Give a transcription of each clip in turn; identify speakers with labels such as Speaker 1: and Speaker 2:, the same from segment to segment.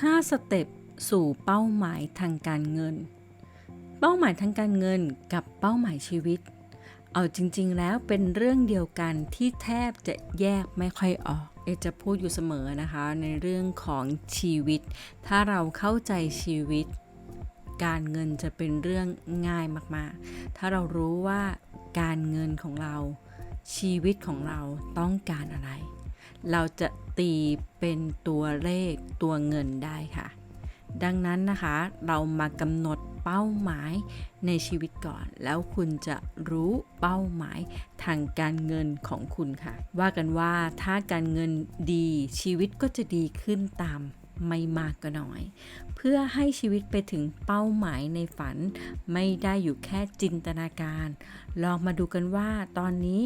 Speaker 1: 5 สเต็ปสู่เป้าหมายทางการเงิน เป้าหมายทางการเงินกับเป้าหมายชีวิต เอาจริง ๆ แล้วเป็นเรื่องเดียวกันที่แทบจะแยกไม่ค่อยออก เอจะพูดอยู่เสมอนะคะ ในเรื่องของชีวิต ถ้าเราเข้าใจชีวิต การเงินจะเป็นเรื่องง่ายมากๆ ถ้าเรารู้ว่าการเงินของเราชีวิตของเราต้องการอะไร เราจะตีเป็นตัวเลขตัวเงินได้ค่ะ ดังนั้นนะคะเรามากำหนดเป้าหมายในชีวิตก่อน แล้วคุณจะรู้เป้าหมายทางการเงินของคุณค่ะ ว่ากันว่าถ้าการเงินดีชีวิตก็จะดีขึ้นตามไม่มากก็น้อย เพื่อให้ชีวิตไปถึงเป้าหมายในฝัน ไม่ได้อยู่แค่จินตนาการ ลองมาดูกันว่าตอนนี้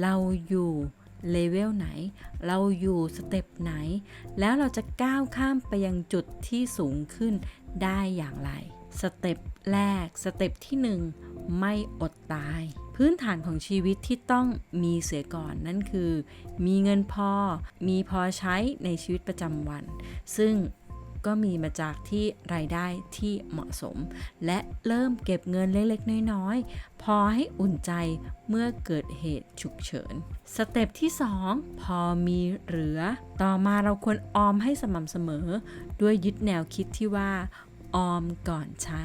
Speaker 1: เราอยู่ เลเวลไหน เราอยู่สเต็ปไหน แล้วเราจะก้าวข้ามไปยังจุดที่สูงขึ้นได้อย่างไร สเต็ปแรก สเต็ปที่ 1 ไม่อดตาย พื้นฐานของชีวิตที่ต้องมีเสียก่อนนั่นคือ มีเงินพอ มีพอใช้ในชีวิตประจำวัน ซึ่ง ก็มีมาจากที่รายได้ที่เหมาะสม และเริ่มเก็บเงินเล็กๆ น้อยๆ พอให้อุ่นใจเมื่อเกิดเหตุฉุกเฉิน สเต็ปที่ 2 พอมีเหลือ ต่อมาเราควรออมให้สม่ำเสมอ ด้วยยึดแนวคิดที่ว่าออมก่อนใช้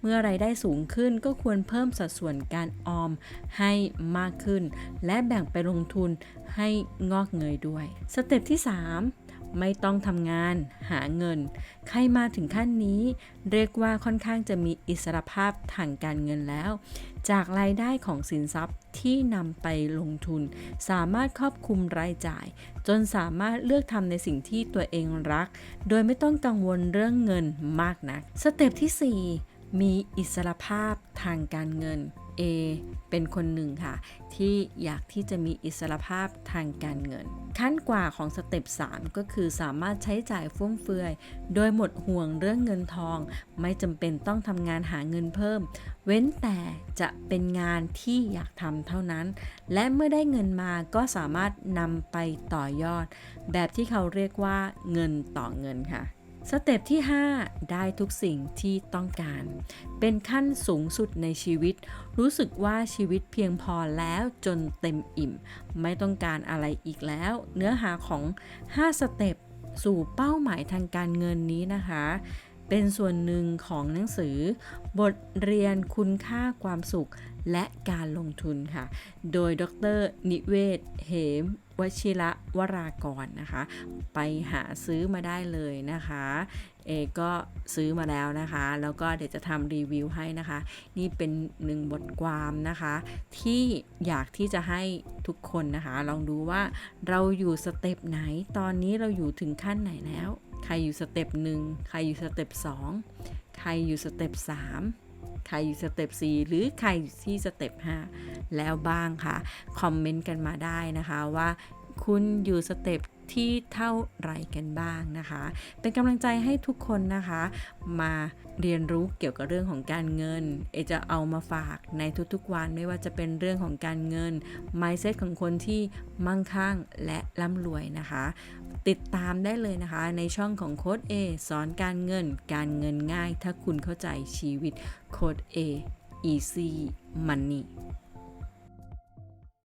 Speaker 1: เมื่อไรายได้สูงขึ้นก็ควรเพิ่มสัดส่วนการออมให้มากขึ้น และแบ่งไปลงทุนให้งอกเงยด้วย สเต็ปที่ 3 ไม่ต้องทำงาน หาเงิน ใครมาถึงขั้นนี้ เรียกว่าค่อนข้างจะมีอิสรภาพทางการเงินแล้ว จากรายได้ของสินทรัพย์ที่นำไปลงทุน สามารถครอบคลุมรายจ่าย จนสามารถเลือกทำในสิ่งที่ตัวเองรัก โดยไม่ต้องกังวลเรื่องเงินมากนัก สเต็ปที่ 4 มีอิสรภาพทางการเงิน A เป็นคนหนึ่งค่ะ ที่อยากที่จะมีอิสรภาพทางการเงิน ขั้นกว่าของสเต็ป3ก็คือสามารถใช้จ่ายฟุ่มเฟือย โดยหมดห่วงเรื่องเงินทอง ไม่จำเป็นต้องทำงานหาเงินเพิ่ม เว้นแต่จะเป็นงานที่อยากทำเท่านั้น และเมื่อได้เงินมาก็สามารถนำไปต่อยอด แบบที่เขาเรียกว่าเงินต่อเงินค่ะ สเต็ปที่ 5 ได้ทุกสิ่งที่ต้องการ เป็นขั้นสูงสุดในชีวิต รู้สึกว่าชีวิตเพียงพอแล้วจนเต็มอิ่ม ไม่ต้องการอะไรอีกแล้ว เนื้อหาของ 5 สเต็ปสู่เป้าหมายทางการเงินนี้นะคะ เป็นส่วนหนึ่งของหนังสือ บทเรียนคุณค่าความสุขและการลงทุนค่ะ โดยดร นิเวศ เหม วชิระวรากรนะคะ ไปหาซื้อมาได้เลยนะคะ เอก็ซื้อมาแล้วนะคะ แล้วก็เดี๋ยวจะทำรีวิวให้นะคะ นี่เป็นหนึ่งบทความนะคะ ที่อยากที่จะให้ทุกคนนะคะ ลองดูว่าเราอยู่สเต็ปไหน ตอนนี้เราอยู่ถึงขั้นไหนแล้ว ใครอยู่สเต็ปหนึ่งใครอยู่สเต็ปสองใครอยู่สเต็ปสาม ใครอยู่สเต็ป4หรือใครอยู่ที่สเต็ป5แล้วบ้างค่ะ คอมเมนต์กันมาได้นะคะว่าคุณอยู่สเต็ป ที่เท่าไรกันบ้างนะคะ เป็นกำลังใจให้ทุกคนนะคะ มาเรียนรู้เกี่ยวกับเรื่องของการเงิน เอจะเอามาฝากในทุกๆวันไม่ว่าจะเป็นเรื่องของการเงิน mindset ของคนที่มั่งคั่งและร่ำรวยนะคะ ติดตามได้เลยนะคะในช่องของโค้ด A สอนการเงิน การเงินง่าย ถ้าคุณเข้าใจชีวิตโค้ด A easy money